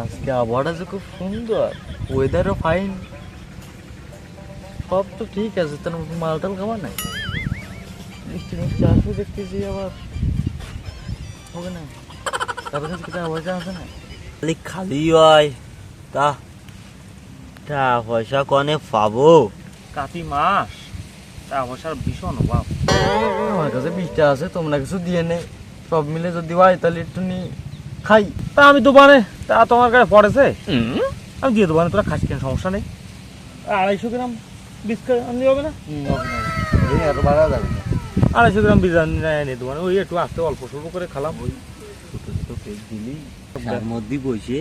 আজকে আবহাওয়াটা যে খুব সুন্দর ওয়েদারও ফাইন সব তো ঠিক আছে তার মধ্যে মালটাল খাবার নাই। মিষ্টি মিষ্টি আসবে দেখতেছি আবার। হবে না। তাদের কাছে কিছু পয়সা আছে না? খালি খালি হয়। তা টাকা পয়সা কনে পাবো? কাতি মাস। টাকা পয়সার ভীষণ অভাব। আমার কাছে বিশটা আছে তোমরা কিছু দিয়ে নে। সব মিলে যদি হয় তাহলে একটু নি খাই। তা আমি দোকানে তা তোমার কাছে পড়েছে? আমি দিয়ে দেবো তোরা খাস কেন সমস্যা নেই। আড়াইশো গ্রাম বিস্কুট আনলে হবে না আড়াইশো গ্রাম বিরিয়ানি দেবো ওই একটু আস্তে অল্প স্বল্প করে খালাম। ওই ছোটো ছোটো কেক দিলি তার মধ্যে বসে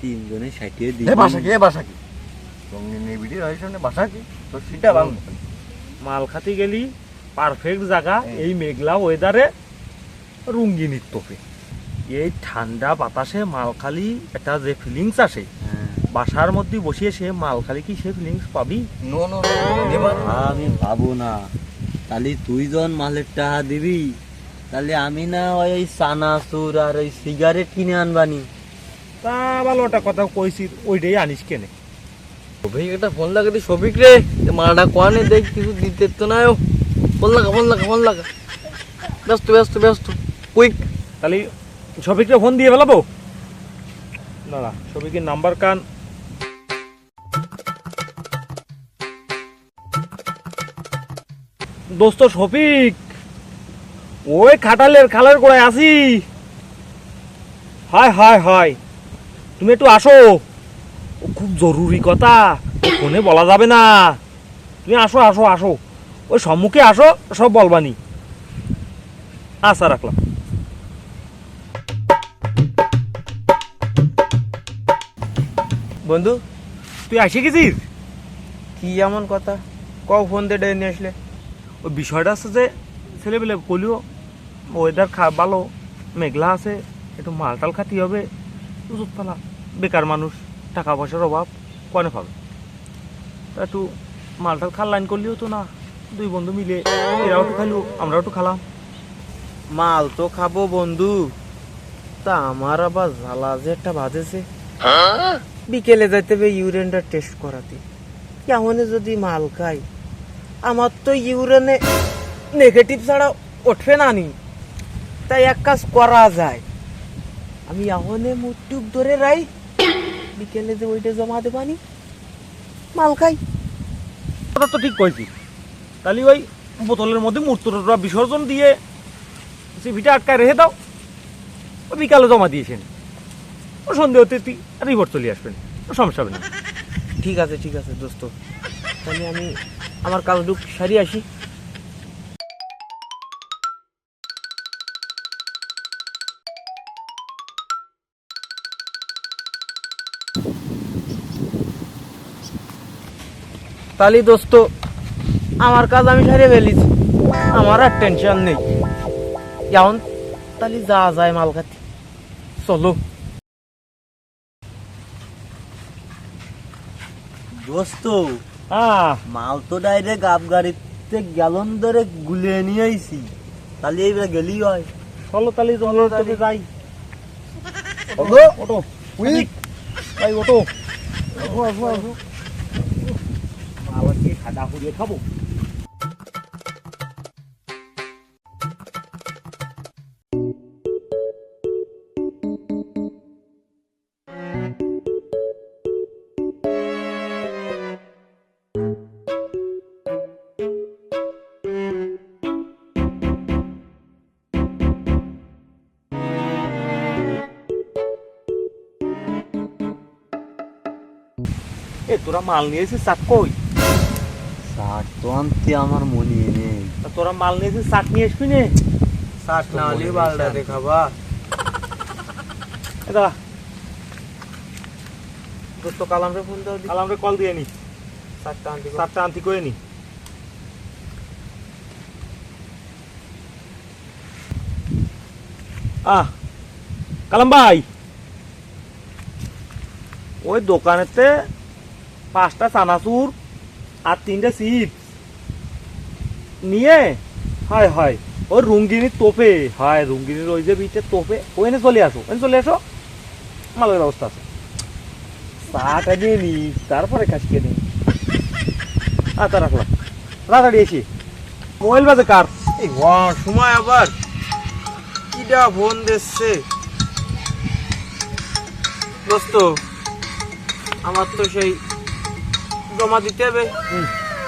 তিনজনে সাইটিয়ে দিই। বাসা কি বাসা কি? এই ভিডিও হয় সামনে বাসা কি? তো সেটা বাং মাল খাতে গেলি পারফেক্ট জায়গা এই মেঘলা ওয়েদারে রুঙ্গিনির তোপে। এই ঠান্ডা বাতাসে মালখালি একটা যে ফিলিংস আসে হ্যাঁ, বাসার মধ্যে বসিয়ে সে মালখালি কি সে ফিলিংস পাবি? নো নো আমি পাবো না। তাহলে তুই যখন মালের টাকা দিবি তাহলে আমি না ওই চানাচুর আর ওই সিগারেট কিনে আনবানি। তা ভালো একটা কথা কইছি ওইটাই আনিস কেনে? সবিক একটা ফোন লাগাতে সবিক রে। মারাটা কোয়ানে দেখ কিছু দিতে তো না ফোন লাগা ফোন লাগা ফোন লাগা। ব্যস্ত ব্যস্ত ব্যস্ত। কুইক তাহলে সবিককে ফোন দিয়ে ফেলাবো? না না সবিকের নাম্বার কান। দোস্ত শফিক ওই খাটালের খালের গোড়ায় আসি হায় হায় হায় তুমি একটু আসো। ও খুব জরুরি কথা ফোনে বলা যাবে না। তুমি আসো আসো আসো। ওই সম্মুখে আসো সব বলবানি। আশা রাখলাম। বন্ধু তুই আসে গেছিস? কি এমন কথা? কও ফোন দিয়ে ডেকে নিয়ে আসলে। ওই বিষয়টা আছে যে ছেলেবেলে কলিও ওয়েদার খা ভালো মেঘলা আছে একটু মালটাল খাতি হবে উজুতলা বেকার মানুষ টাকা পয়সার অভাব কনে পাবে? তা একটু মালটাল খাল লাইন করলেও তো না দুই বন্ধু মিলে এরাও একটু খাইলো আমরাও একটু খালাম। মাল তো খাব বন্ধু তা আমার আবার জ্বালা যে একটা বাজেছে। বিকেলে যাইতে হবে ইউরিনটা টেস্ট করাতে। কেমন যদি মাল খাই, আমার তো ইউরিনে নেগেটিভ ছাড়া উঠবে না নি। তাই এক কাজ করা যায়। আমি এখনে মুটুক ধরে রাই, বিকেলে যে ওইটা জমা দেবানি মাল খাই। তো ঠিক কইছি। তাহলে ওই বোতলের মধ্যে মূর্তটা বিসর্জন দিয়ে, সিভিটা আটকায় রেখে দাও। বিকালে জমা দিয়েছেন। ও সন্ধে হতে রিপোর্ট চলে আসবেন সমস্যা হবে না। ঠিক আছে ঠিক আছে দোস্ত। তাহলে আমি আমার কাজটুক সারিয়ে আসি। তাহলে দোস্ত আমার কাজ আমি সারিয়ে ফেলিছি। আমার আর টেনশন নেই। এখন তাহলে যা যায় মাল খাতে। চলো। দোস্ত হ্যাঁ মাল তো ডাইরেক্ট আপ গাড়িতে গ্যালন ধরে গুলিয়ে নিয়ে আইছি। তাহলে এইবার গেলি হয়। চলো তাহলে চলো তাহলে। যাই। অটো ওটো কুইক যাই ওটো আসো আসো আসো। আবার কি খাডা ফুরিয়ে খাব। এ তোরা মাল নিয়েছিস চাট কই? ষাট তো আনতে আমার মনে নেই। তোরা মাল নিয়েছিস চাট নিয়ে আসবি নে? ষাট না হলে বালটা দেখাবা। এ দাঁড়া। দোস্ত কালামরে ফোন দাও দি কাল দিয়ে নি। ষাটটা আনতে। চারটা আনতি করে নি? আহ কালাম ভাই। ওই দোকানেতে পাঁচটা চানাচুর আর তিনটা চিপস নিয়ে, হয় হয় ওই রুঙ্গিনীর তোপে, হয়, রুঙ্গিনীর ওই যে বিচে তোপে ওখানে চলে আসো ওখানে চলে আসো। মালের ব্যবস্থা আছে। চাটা দিয়ে নি, তারপরে কাজ কে নি। আচ্ছা রাখলাম। তাড়াতাড়ি এসি। মোবাইল বাজে কার? সময় আবার। কিটা ফোন দিচ্ছে? দোস্ত, আমার তো সেই জমা দিতে হবে।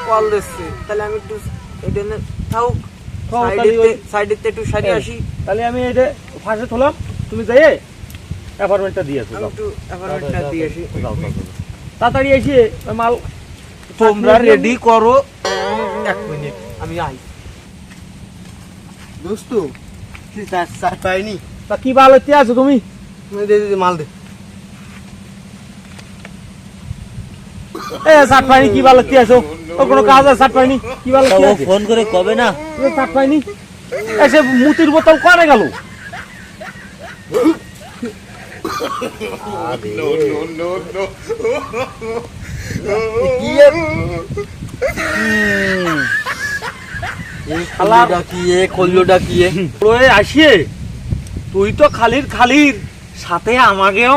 কল দিচ্ছে। তাহলে আমি একটু এটা থাকুক। একটু। আসি। তাহলে আমি এটা ফাঁসে তোলাম তুমি যাই অ্যাপার্টমেন্টটা দিয়ে আসো একটু অ্যাপার্টমেন্টটা দিয়ে আসি। তাড়াতাড়ি এসে মাল তোমরা রেডি করো। এক মিনিট। আমি আই। দোস্ত কি চার পাইনি? তা কি বাল হচ্ছে আছো তুমি? দে দে মাল দে। এ সাত পাইনি কি হচ্ছে আছো? ও কোনো কাজ আছে? সাত পাইনি কি হচ্ছে ও ফোন করে কবে না? সাত পাইনি। এসে মুতির বোতল করে গেল? কি কি কি আসিয়ে। তুই তো খালির খালির। সাথে আমাকেও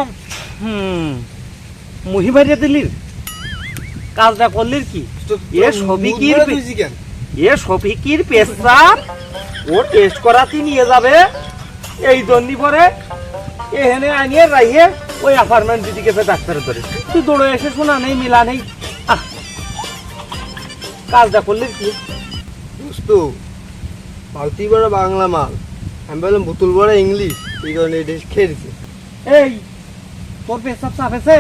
হুম মুহি মারিয়ে দিলির কাজটা করলির কি? এ কেন? এ শফিকির পেশাব ও টেস্ট করাতে নিয়ে যাবে। এই জন্যই পরে এখানে আনিয়ে রাইয়ে ওই অ্যাপার্টমেন্ট দিদিকে ফের ডাক্তারের ধরে। তুই দৌড়ে এসে শোনা নেই মিলা নেই। কাজটা করলে কি? দোস্ত বালতি বড় বাংলা মাল। আমি বললাম বোতল বড় ইংলিশ। এই কারণে এটা খেয়ে দিছে। এই তোর পেশাব চাপেছে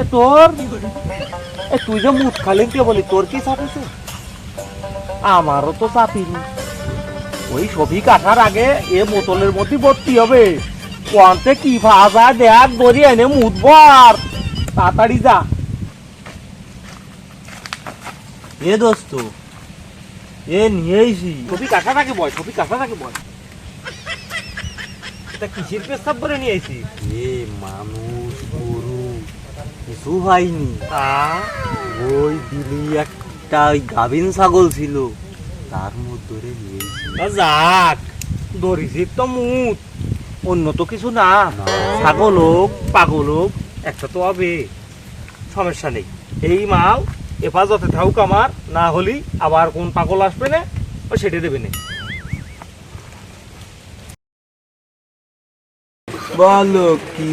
এ তোর? এ তুই যে মুখ খালিম কে বলি তোর কি চাপেছে আমারও তো চাপিনি ওই ছবি কাটার আগে এ বোতলের মধ্যে ভর্তি হবে। কোয়ান্তে কি ভাজা দেখ দড়ি এনে মুদবার তাড়াতাড়ি যা। এ দোস্ত এ নিয়েছি ছবি কাটার আগে বয় ছবি কাটার আগে বয় এটা কিসের পেশাব করে নিয়ে আইছি এ মানুষ গরু কিছু ওই দিলি একটা ওই গাভিন ছাগল ছিল। তার মধ্যে যাক দরিজির তো মুত। অন্য তো কিছু না। না। ছাগল হোক পাগল হোক একটা তো হবে। সমস্যা নেই। এই মাল হেফাজতে থাকুক আমার না হলি আবার কোন পাগল আসবে না ও সেটা দেবে না। বলো কি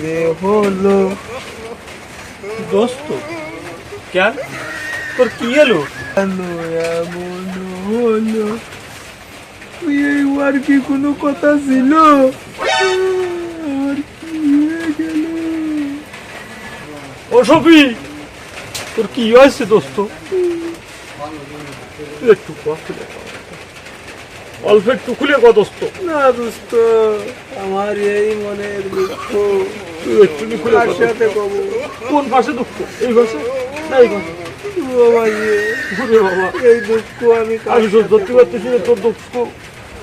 যে হলো? দোস্ত। কেন তোর কি এলো? এমন হলো। তুই এই আর কি কোনো কথা ছিল? আর কি হয়ে গেল? ও সফি তোর কি হয়েছে দোস্ত? একটু কষ্ট অল্প একটু খুলে কত না দোস্ত আমার এই মনের দুঃখ। একটু খুলে সাথে কোন পাশে দুঃখ? এই পাশে না এই পাশে বাবা এই দুঃখ আমি পারতেছি না তোর দুঃখ।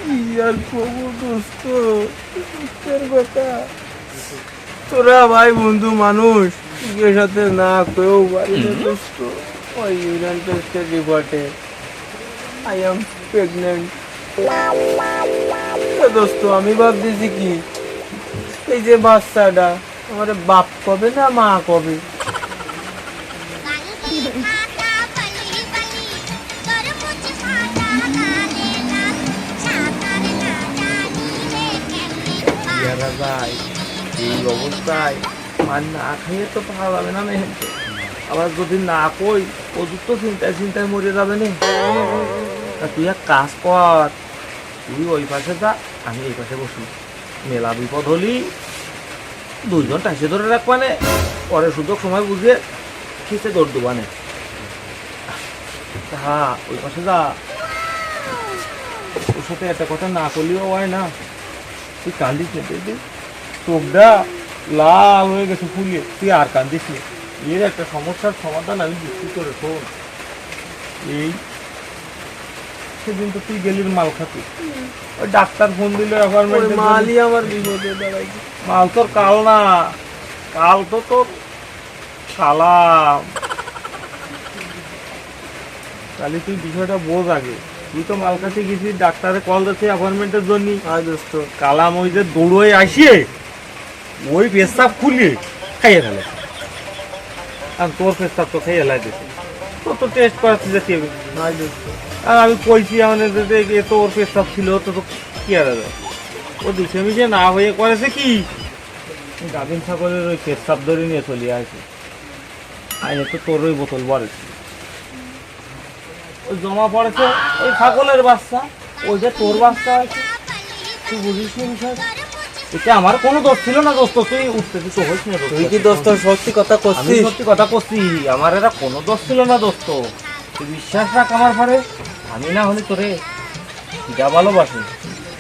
কি আর কব দোস্ত? দুঃখের কথা। তোরা ভাই বন্ধু মানুষ এর সাথে না কেউ পারি না দোস্ত। ওই ইউরিয়ান টেস্টের রিপোর্টে আই এম প্রেগনেন্ট দোস্ত আমি ভাবতেছি কি? এই যে বাচ্চাটা আমার বাপ কবে না মা কবে? পেয়ারা যায়, এই অবস্থায় আর না খাইয়ে তো ভালো যাবে না মেহেনকে আবার যদি না কই ওদের তো চিন্তায় চিন্তায় মরে যাবে না। তুই এক কাজ কর, তুই ওই পাশে যা, আমি এই পাশে বসি। মেলা বিপদ হলি দুইজন টাইসে ধরে রাখবানে পরে সুযোগ সময় বুঝে খিচে দৌড় দেবানে হ্যাঁ ওই পাশে যা। ওর সাথে একটা কথা না করলেও হয় না। তুই কান্দিস না দেখবি চোখটা লাল হয়ে গেছে ফুলিয়ে তুই আর কান্দিস না। এর একটা সমস্যার সমাধান আমি দিচ্ছি করে শোন এই সেদিন তো তুই গেলির মাল খাতি। ওই ডাক্তার ফোন দিল অ্যাপয়েন্টমেন্ট মালই আমার বিপদে দাঁড়াইছে। মাল তোর কাল না। কাল তো তোর সালাম তাহলে তুই বিষয়টা বোঝ আগে। তুই তো মাল কাছে গেছিস ডাক্তারে কল দিচ্ছে অ্যাপয়েন্টমেন্টের জন্য হ্যাঁ দোস্ত। কালাম ওই যে দৌড়োয় আসিয়ে ওই পেশাব খুলে খাইয়ে ফেলে। আর তোর পেশাব তো খাইয়ে দিছে। তোর তো টেস্ট করাতে যেতে হবে হ্যাঁ দোস্ত। আর আমি কইছি আমাদের এ তো ওর পেশাব ছিল তো তো কি আর? ও দিছে মিশে না হয়ে করেছে কি? গাভিন ছাগলের ওই পেশাব ধরে নিয়ে চলে আসে। আইনে তো তোর ওই বোতল বড়েছে। ওই জমা পড়েছে ওই ছাগলের বাচ্চা। ওই যে তোর বাচ্চা আছে। তুই বুঝিস না বিষয়? এটা আমার কোনো দোষ ছিল না দোস্ত। তুই উঠতে দিতে হইস না তুই কি দোস্ত সত্যি কথা আমি করছিস সত্যি কথা করছি আমার এটা কোনো দোষ ছিল না দোস্ত। তুই বিশ্বাস রাখ আমার পরে। আমি না হলে তোরে যা ভালোবাসি।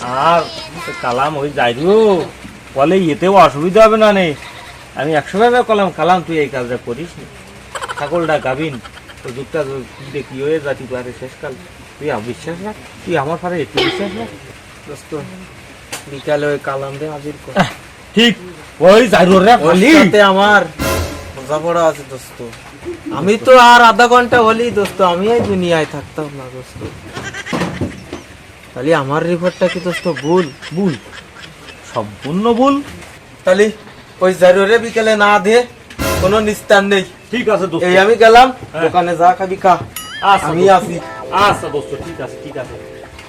আর কালাম ওই যাইরু বলে এতেও অসুবিধা হবে না নে। আমি একশো ভাবে কলাম। কালাম তুই এই কাজটা করিস নি। ছাগলটা গাবিন। ওই দুধটা দেখি হয়ে যাতি পারে শেষকাল। তুই বিশ্বাস রাখ। তুই আমার পারে একটু বিশ্বাস রাখ। দোস্ত বিকালে ওই কালাম দে হাজির কর। ঠিক। ওই যাইরু রে ওর আমার বোঝাপড়া আছে দোস্ত। আমি তো আর আধা ঘণ্টা হলি দোস্ত আমি এই দুনিয়ায় থাকতাম না দোস্ত। তাহলে আমার রিপোর্টটা কি দোস্ত ভুল? ভুল। সম্পূর্ণ ভুল। তাহলে ওই জারুরে বিকেলে না দিয়ে কোনো নিস্তার নেই। ঠিক আছে দোস্ত। এই আমি গেলাম হ্যাঁ। দোকানে যা খাবি খা। আচ্ছা আমি। আসি। আচ্ছা দোস্ত ঠিক আছে ঠিক আছে।